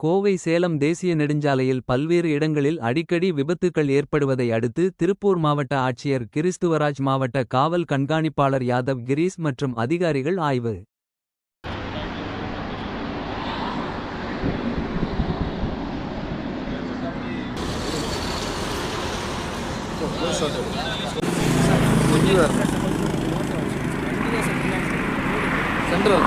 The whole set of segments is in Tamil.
கோவை சேலம் தேசிய நெடுஞ்சாலையில் பல்வேறு இடங்களில் அடிக்கடி விபத்துக்கள் ஏற்படுவதை அடுத்து திருப்பூர் மாவட்ட ஆட்சியர் கிறிஸ்துவராஜ் மாவட்ட காவல் கண்காணிப்பாளர் யாதவ் கிரீஸ் மற்றும் அதிகாரிகள் ஆய்வு. சென்ட்ரல்.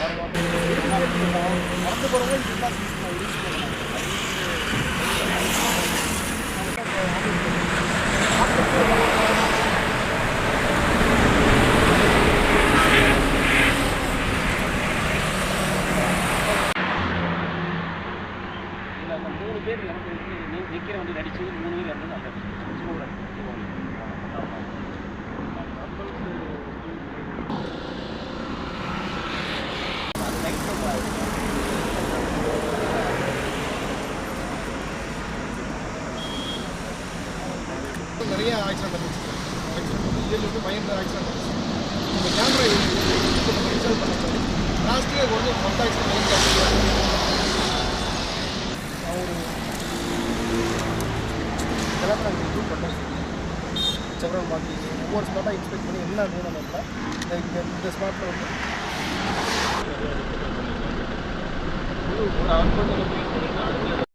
லாங் மூணு பேர் நிற்கிற வண்டி அடிச்சு மூணு பேர் இறந்து நிறைய ஆக்சிடென்ட் நடந்துச்சு. ஆக்சிடென்ட் வந்து ஏழு வந்து பயங்கர ஆக்சிடென்ட் நடந்துச்சு. இந்த கேமரா இன்ஸ்டால் பண்ண லாஸ்ட் இயர் வந்து மொத்த ஆக்சிடென்ட் அவர் இதெல்லாம் நாங்கள் இம்ப்ரூவ் பண்ணோம் செவரல் மாற்றி ஒவ்வொரு ஸ்பாட்டாக இன்ஸ்பெக்ட் பண்ணி என்ன வேணும் நம்ம இந்த இந்த ஸ்பாட்டில் வந்து